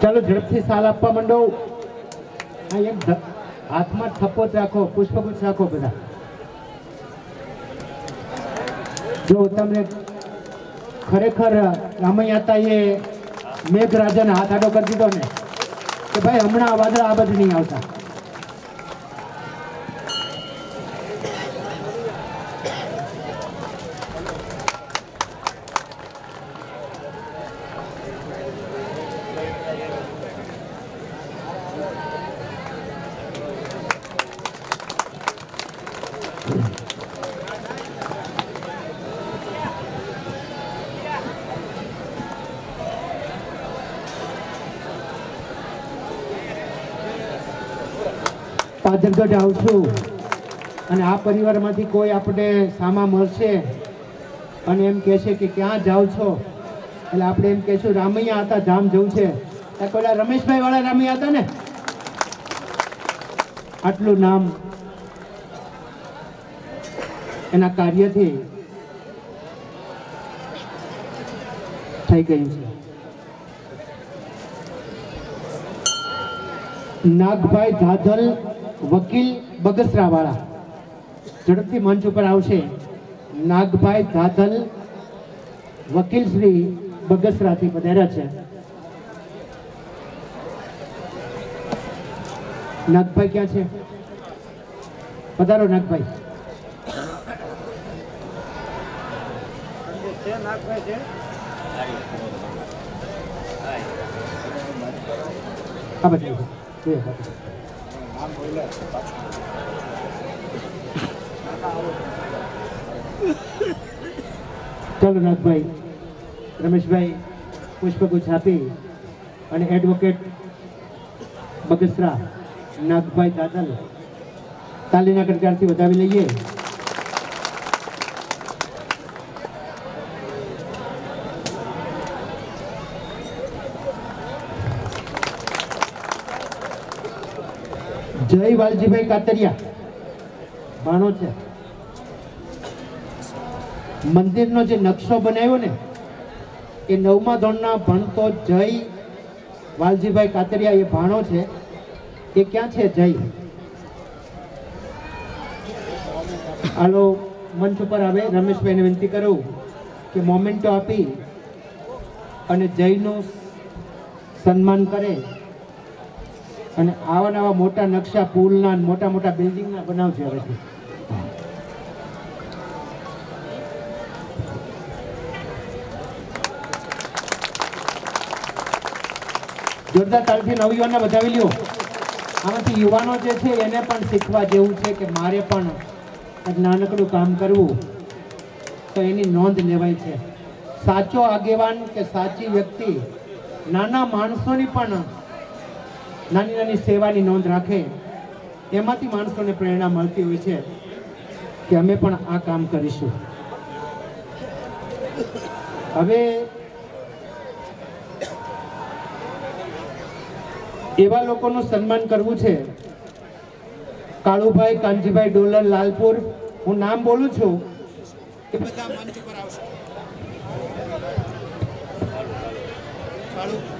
ચાલો ઝડપથી સાલ આપવા માંડો. આ એક હાથમાં થપ્પો જ રાખો, પુષ્પગુચ્છ રાખો બધા. જો તમને ખરેખર રામૈયાતાએ મેઘરાજાને હાથ આડો કરી દીધો ને કે ભાઈ હમણાં વાદળા આ બધું નહીં આવતા. પાદરગઢ આવશું. અને આ પરિવારમાંથી કોઈ આપણે સામા મળશે? અને એમ કહેશે કે ક્યાં જાઓ છો? એટલે આપણે એમ કહેશું, રામૈયા હતા, ધામ જવું છે. ત્યાં પેલા રમેશભાઈ વાળા રામૈયા હતા ને? આટલું નામ એના કાર્યથી થઈ ગયું છે. નાગભાઈ ધાધલ વકીલ બગસરાવાળા. ઝડપથી મંચ ઉપર આવશે નાગભાઈ ધાતલ વકીલ શ્રી બગસરાથી પધાર્યા છે. નાગભાઈ ક્યાં છે? પધારો નાગભાઈ. આ બધા. ચાલો નાથભાઈ રમેશભાઈ પુષ્પગુચ્છ આપી અને એડવોકેટ બગસરા નાગભાઈ દાદલ તાલીના કડકારથી વધાવી લઈએ. જય વાલજીભાઈ કાતરિયા. ભાણો છે. મંદિરનો જે નકશો બનાવ્યો ને, એ નવમા ધોરણના ભણતો જય વાલજીભાઈ કાતરિયા એ ભાણો છે. એ ક્યાં છે જય? હાલો, મંચ ઉપર આવે. રમેશભાઈને વિનંતી કરું કે મોમેન્ટો આપી અને જયનું સન્માન કરે. અને આવા નવા મોટા નકશા, પુલના મોટા મોટા બિલ્ડિંગના બનાવશે હવે. જોરદાર તાલથી નવયુવાનને વધાવી લ્યો. આમાંથી યુવાનો જે છે એને પણ શીખવા જેવું છે કે મારે પણ નાનકડું કામ કરવું. તો એની નોંધ લેવાય છે. સાચો આગેવાન કે સાચી વ્યક્તિ? નાના માણસોની પણ નાની નાની સેવાની નોંધ રાખે, એમાંથી માણસોને પ્રેરણા મળતી હોય છે કે અમે પણ આ કામ કરીશું. હવે, એવા લોકોનું સન્માન કરવું છે. કાળુભાઈ, કાનજીભાઈ ડોલર, લાલપુર, હું નામ બોલું છું. એ બધા મંચ પર આવશે.